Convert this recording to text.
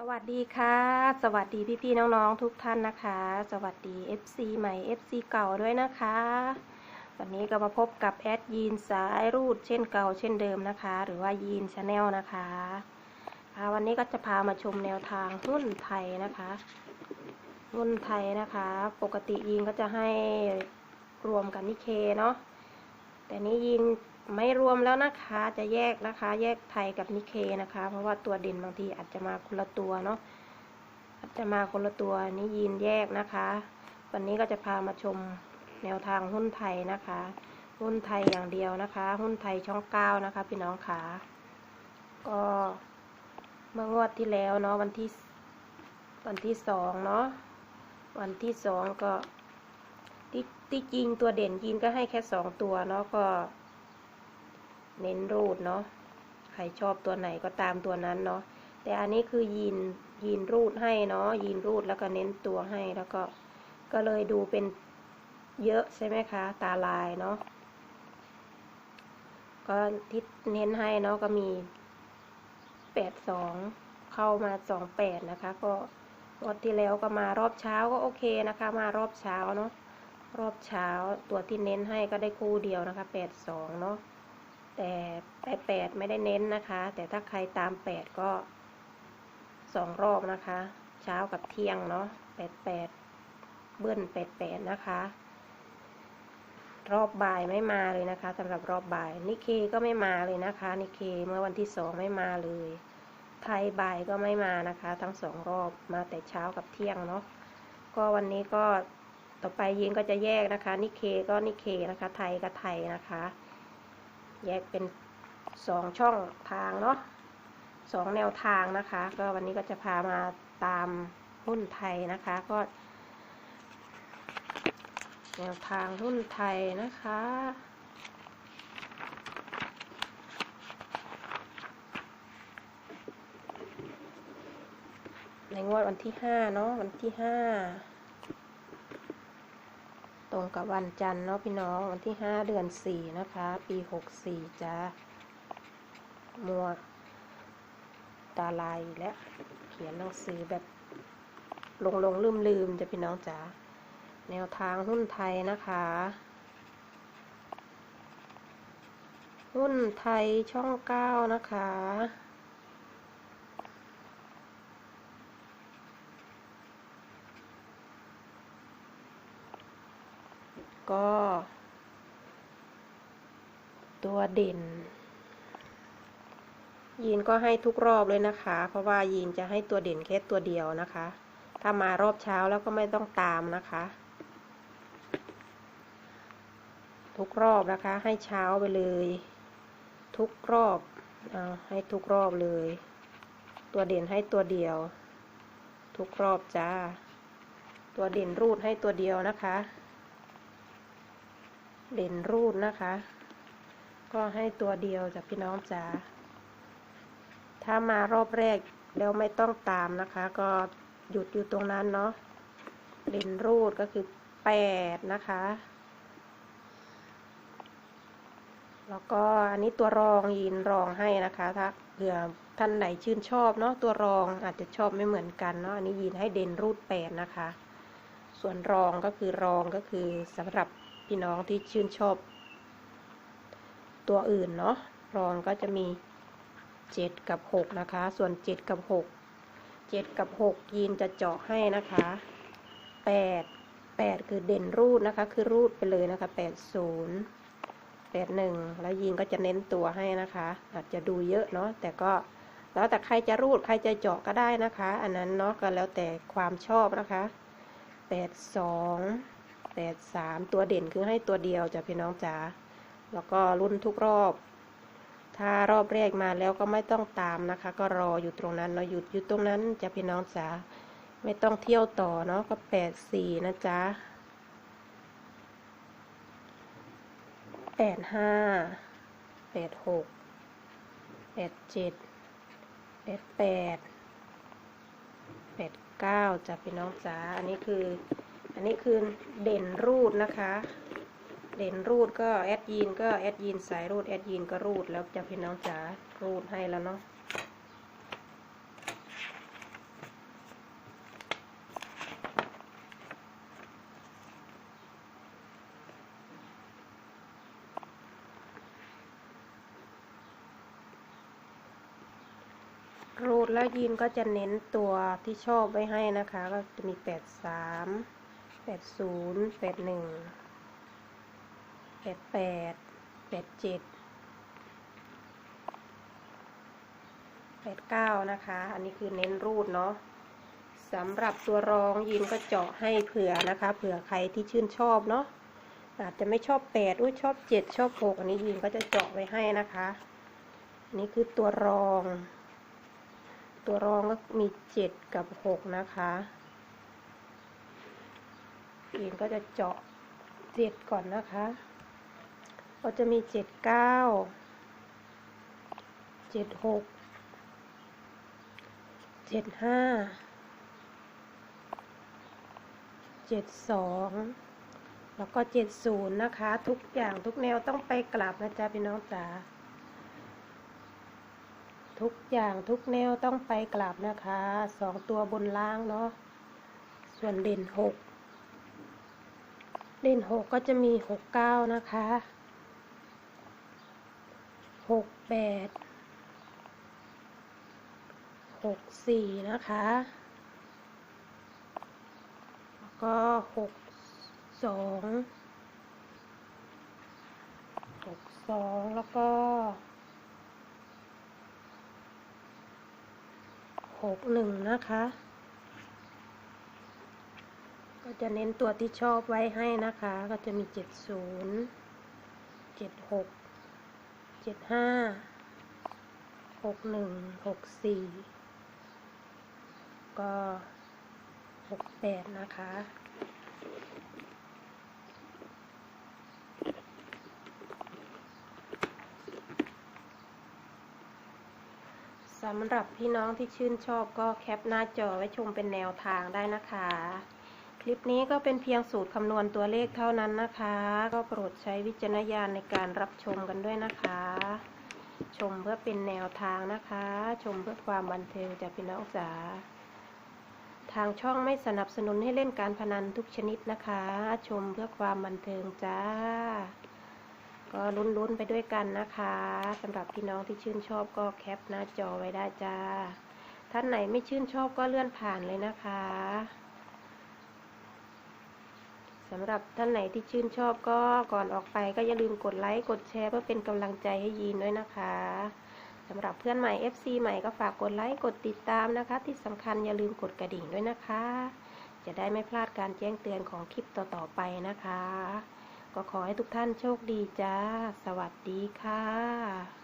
สวัสดีค่ะ สวัสดีพี่ๆน้องๆทุกท่านนะคะ สวัสดี FC ใหม่ FC เก่าด้วยนะคะ วันนี้ก็มาพบกับแอดยีนสายรูดเช่นเก่าเช่นเดิมนะคะ หรือว่ายีนชาแนลนะคะวันนี้ก็จะพามาชมแนวทางหุ้นไทยนะคะหุ้นไทยนะคะ ปกติยีนก็จะให้รวมกันนิเคเนาะแต่นี้ยีน ไม่รวมแล้วนะคะ จะแยกนะคะ แยกไทยกับนิเคนะคะ เพราะว่าตัวเด่นบางทีอาจจะมาคนละตัวเนาะอาจจะมาคนละตัวนี่ยีนแยกนะคะ วันนี้ก็จะพามาชมแนวทางหุ้นไทยนะคะ หุ้นไทยอย่างเดียวนะคะ หุ้นไทยช่องเก้านะคะ พี่น้องขาก็เมื่องวดที่แล้วเนาะวันที่วันที่สองเนาะวันที่สองก็ที่ที่จริงตัวเด่นยีนก็ให้แค่สองตัวเนาะก็ เน้นรูดเนาะใครชอบตัวไหนก็ตามตัวนั้นเนาะแต่อันนี้คือยีนยีนรูดให้เนาะยีนรูดแล้วก็เน้นตัวให้แล้วก็ก็เลยดูเป็นเยอะใช่ไหมคะ ตาลายเนาะก็ที่เน้นให้เนาะก็มีแปดสองเข้ามาสองแปดนะคะ ก็งวดที่แล้วก็มารอบเช้าก็โอเคนะคะ มารอบเช้าเนาะรอบเช้าตัวที่เน้นให้ก็ได้คู่เดียวนะคะแปดสองเนาะ แต่แปดแปดไม่ได้เน้นนะคะ แต่ถ้าใครตามแปดก็สองรอบนะคะ เช้ากับเที่ยงเนาะแปดแปดเบิ้ลแปดแปดนะคะ รอบบ่ายไม่มาเลยนะคะสำหรับรอบบ่ายนิเคก็ไม่มาเลยนะคะนิเคเมื่อวันที่สองไม่มาเลย ไทยบ่ายก็ไม่มานะคะ ทั้งสองรอบมาแต่เช้ากับเที่ยงเนาะก็วันนี้ก็ต่อไปยินก็จะแยกนะคะนิเคก็นิเคนะคะ ไทยกับไทยนะคะ แยกเป็นสองช่องทางเนาะสองแนวทางนะคะ ก็วันนี้ก็จะพามาตามหุ้นไทยนะคะก็ แนวทางหุ้นไทยนะคะในงวดวันที่ห้าเนาะวันที่ห้า รงกับวันจันทร์เนาะพี่น้องวันที่ห้าเดือนสี่นะคะ ปีหกสี่จ้ามัวตาลายแล้วเขียนหนังสือแบบลงลงลืมลืมๆจะพี่น้องจ๋าแนวทางหุ้นไทยนะคะ หุ้นไทยช่องเก้านะคะ ก็ ตัวเด่น ยีนก็ให้ทุกรอบเลยนะคะ เพราะว่ายีนจะให้ตัวเด่นแค่ตัวเดียวนะคะ ถ้ามารอบเช้าแล้วก็ไม่ต้องตามนะคะ ทุกรอบนะคะ ให้เช้าไปเลย ทุกรอบเอาให้ทุกรอบเลย ตัวเด่นให้ตัวเดียว ทุกรอบจ้า ตัวเด่นรูดให้ตัวเดียวนะคะ เด่นรูดนะคะ ก็ให้ตัวเดียวจากพี่น้องจ๋าถ้ามารอบแรกแล้วไม่ต้องตามนะคะ ก็หยุดอยู่ตรงนั้นเนาะเด่นรูดก็คือแปดนะคะ แล้วก็อันนี้ตัวรองยินรองให้นะคะ ถ้าเผื่อท่านไหนชื่นชอบเนาะตัวรองอาจจะชอบไม่เหมือนกันเนาะอันนี้ยินให้เด่นรูดแปดนะคะ ส่วนรองก็คือรองก็คือสำหรับ พี่น้องที่ชื่นชอบ ตัวอื่นเนาะรองก็จะมีเจ็ดกับหกนะคะ ส่วนเจ็ดกับหกเจ็ดกับหกยีนจะเจาะให้นะคะแปดแปดคือเด่นรูดนะคะ คือรูดไปเลยนะคะแปดศูนย์แปดหนึ่งแล้วยีนก็จะเน้นตัวให้นะคะ อาจจะดูเยอะเนาะแต่ก็แล้วแต่ใครจะรูดใครจะเจาะก็ได้นะคะ อันนั้นเนาะก็แล้วแต่ความชอบนะคะแปดสอง แปดสามตัวเด่นคือให้ตัวเดียวจ้ะพี่น้องจ๋าแล้วก็รุ่นทุกรอบ ถ้ารอบแรกมาแล้วก็ไม่ต้องตามนะคะ ก็รออยู่ตรงนั้นเราหยุดอยู่ตรงนั้นจะพี่น้องจ๋าไม่ต้องเที่ยวต่อเนาะก็แปดสี่นะจ๊ะแปดห้าแปดหกแปดเจ็ดแปดแปดแปดเก้าจ้ะพี่น้องจ๋าอันนี้คือ อันนี้คือเด่นรูดนะคะ เด่นรูดก็แอดยีนก็แอดยีนสายรูดแอดยีนก็รูดแล้วจะพี่น้องจ๋ารูดให้แล้วเนาะรูดแล้วยีนก็จะเน้นตัวที่ชอบไว้ให้นะคะ ก็จะมีแปดสาม ปดศูนย์แปดหนึ่งแปดแปดแปดเจ็ดแปดเก้านะคะ อันนี้คือเน้นรูดเนาะสำหรับตัวรองยีนก็เจาะให้เผื่อนะคะ เผื่อใครที่ชื่นชอบเนาะอาจจะไม่ชอบแปดอุ้ยชอบเจ็ดชอบหกอันนี้ยีนก็จะเจาะไว้ให้นะคะอันนี้คือตัวรอง ตัวรองก็มีเจ็ดกับหกนะคะ ยีนก็จะเจาะเจ็ดก่อนนะคะก็จะมีเจ็ดเก้าเจ็ดหกเจ็ดห้าเจ็ดสองแล้วก็เจ็ดศูนย์นะคะ ทุกอย่างทุกแนวต้องไปกลับนะจ๊ะพี่น้องจ๋าทุกอย่างทุกแนวต้องไปกลับนะคะสองตัวบนล่างเนาะส่วนเด่นหก เด่นหกก็จะมีหกเก้านะคะหกแปดหกสี่นะคะ แล้วก็หกสองหกสองแล้วก็หกหนึ่งนะคะ ก็จะเน้นตัวที่ชอบไว้ให้นะคะ ก็จะมีเจ็ดศูนย์เจ็ดหกเจ็ดห้าหกหนึ่งหกสี่ก็หกแปดนะคะสำหรับพี่น้องที่ชื่นชอบก็แคปหน้าจอไว้ชมเป็นแนวทางได้นะคะ ลิปนี้ก็เป็นเพียงสูตรคำนวณตัวเลขเท่านั้นนะคะ ก็โปรดใช้วิจารณญาณในการรับชมกันด้วยนะคะ ชมเพื่อเป็นแนวทางนะคะ ชมเพื่อความบันเทิงจากพี่น้องจ๋าทางช่องไม่สนับสนุนให้เล่นการพนันทุกชนิดนะคะ ชมเพื่อความบันเทิงจ้า ก็ลุ้นๆไปด้วยกันนะคะสำหรับพี่น้องที่ชื่นชอบก็แคปหน้าจอไว้ได้จ้า ท่านไหนไม่ชื่นชอบก็เลื่อนผ่านเลยนะคะ สำหรับท่านไหนที่ชื่นชอบก็ก่อนออกไปก็อย่าลืมกดไลค์กดแชร์เพื่อเป็นกำลังใจให้ยีนด้วยนะคะสำหรับเพื่อนใหม่ FC ใหม่ก็ฝากกดไลค์กดติดตามนะคะ ที่สำคัญอย่าลืมกดกระดิ่งด้วยนะคะ จะได้ไม่พลาดการแจ้งเตือนของคลิปต่อๆไปนะคะ ก็ขอให้ทุกท่านโชคดีจ้า สวัสดีค่ะ